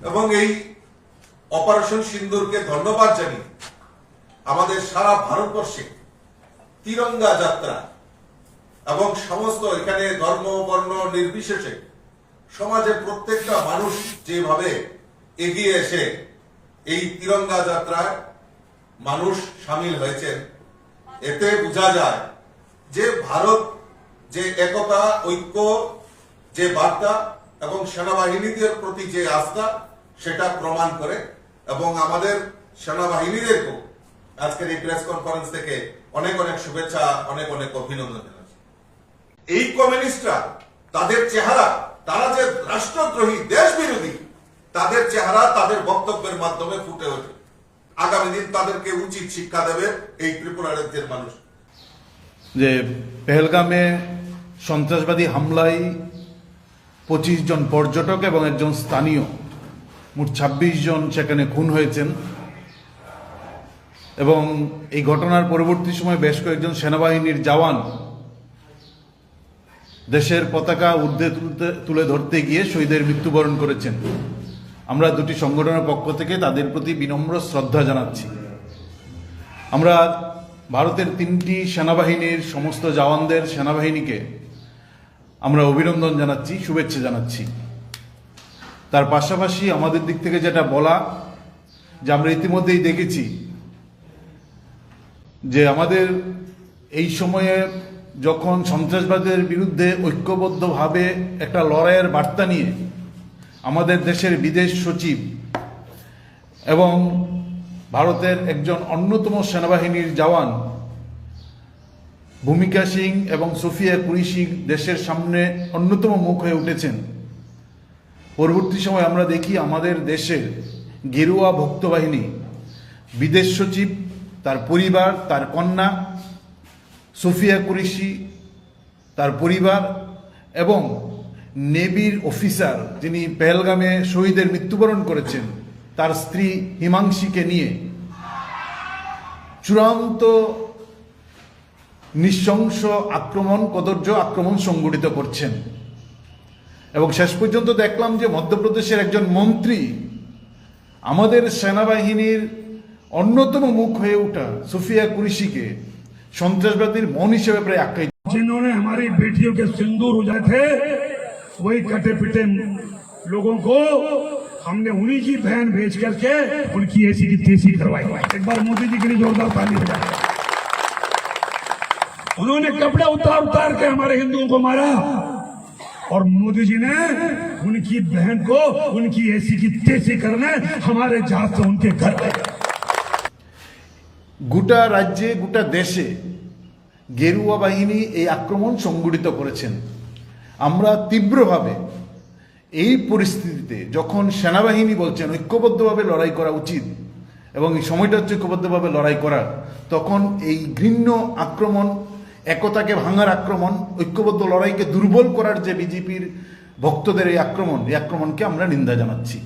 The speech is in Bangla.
এবং এই অপারেশন সিন্দুরকে ধন্যবাদ জানিয়ে আমাদের সারা ভারতবর্ষে তিরঙ্গা যাত্রা এবং সমস্ত এখানে ধর্ম, বর্ণ নির্বিশেষে সমাজের প্রত্যেকটা মানুষ যেভাবে এগিয়ে এসে এই তিরঙ্গা যাত্রায় মানুষ সামিল হয়েছেন, এতে বোঝা যায় যে ভারত যে একতা, ঐক্য, যে বার্তা এবং সেনাবাহিনীদের প্রতি যে আস্থা সেটা প্রমাণ করে এবং আমাদের সেনাবাহিনীদেরকেও আজকের এই প্রেস কনফারেন্স থেকে অনেক অনেক শুভেচ্ছা, অনেক অনেক অভিনন্দন জানাচ্ছি। এই কমিউনিস্টরা তাদের চেহারা, তারা যে রাষ্ট্রদ্রোহী দেশ বিরোধী তাদের চেহারা তাদের বক্তব্যের মাধ্যমে ফুটে ওঠে। আগামী দিন তাদেরকে উচিত শিক্ষা দেবে এই ত্রিপুরা রাজ্যের মানুষ। যে পেহেলগামে সন্ত্রাসবাদী হামলায় পঁচিশ জন পর্যটক এবং একজন স্থানীয় মোট ছাব্বিশ জন সেখানে খুন হয়েছেন। এবং এই ঘটনার পরবর্তী সময় বেশ কয়েকজন সেনাবাহিনীর জওয়ান দেশের পতাকা ঊর্ধ্বে তুলতে, তুলে ধরতে গিয়ে শহীদের মৃত্যুবরণ করেছেন। আমরা দুটি সংগঠনের পক্ষ থেকে তাদের প্রতি বিনম্র শ্রদ্ধা জানাচ্ছি। আমরা ভারতের তিনটি সেনাবাহিনীর সমস্ত জওয়ানদের সেনাবাহিনীকে আমরা অভিনন্দন জানাচ্ছি, শুভেচ্ছা জানাচ্ছি। তার পাশাপাশি আমাদের দিক থেকে যেটা বলা, যে আমরা ইতিমধ্যেই দেখেছি, যে আমাদের এই সময়ে যখন সন্ত্রাসবাদের বিরুদ্ধে ঐক্যবদ্ধভাবে একটা লড়াইয়ের বার্তা নিয়ে আমাদের দেশের বিদেশ সচিব এবং ভারতের একজন অন্যতম সেনাবাহিনীর জওয়ান, ভূমিকা সিং এবং সোফিয়া সিং দেশের সামনে অন্যতম মুখ হয়ে উঠেছেন। পরবর্তী সময় আমরা দেখি আমাদের দেশের গেরুয়া ভক্ত বাহিনী বিদেশ সচিব, তার পরিবার, তার কন্যা, সোফিয়া কুরিশি, তার পরিবার এবং নেভির অফিসার যিনি পেহেলগামে শহীদের মৃত্যুবরণ করেছেন, তার স্ত্রী হিমাংশীকে নিয়ে। চূড়ান্ত নৃশংস আক্রমণ কদর্য আক্রমণ সংগঠিত করছেন। এবং শেষ পর্যন্ত দেখলাম যে মধ্যপ্রদেশের একজন মন্ত্রী আমাদের সেনাবাহিনীর অন্যতম মুখ হয়ে ওঠা সুফিয়া কুরিশিকে সন্ত্রাসবাদীর মন হিসেবে প্রায় আখ্যায়িত जिन्होंने हमारी बेटियों के सिंदूर उजाए थे वही कटे पिटे लोगों को हमने उन्हीं की बहन भेज करके उनकी ऐसी की तेजी करवाई एक बार मोदी जी के लिए जोरदार ताली बजाए उन्होंने कपड़े उतार उतार के हमारे हिंदुओं को मारा और मोदी जी ने उनकी बहन को उनकी ऐसी की तेजी करने हमारे जहाज से उनके घर गए গোটা রাজ্যে গোটা দেশে গেরুয়া বাহিনী এই আক্রমণ সংগঠিত করেছেন আমরা তীব্রভাবে এই পরিস্থিতিতে যখন সেনাবাহিনী বলছেন ঐক্যবদ্ধভাবে লড়াই করা উচিত এবং এই সময়টা হচ্ছে ঐক্যবদ্ধভাবে লড়াই করার তখন এই ঘৃণ্য আক্রমণ একতাকে ভাঙার আক্রমণ, ঐক্যবদ্ধ লড়াইকে দুর্বল করার যে বিজেপির ভক্তদের এই আক্রমণ, এই আক্রমণকে আমরা নিন্দা জানাচ্ছি।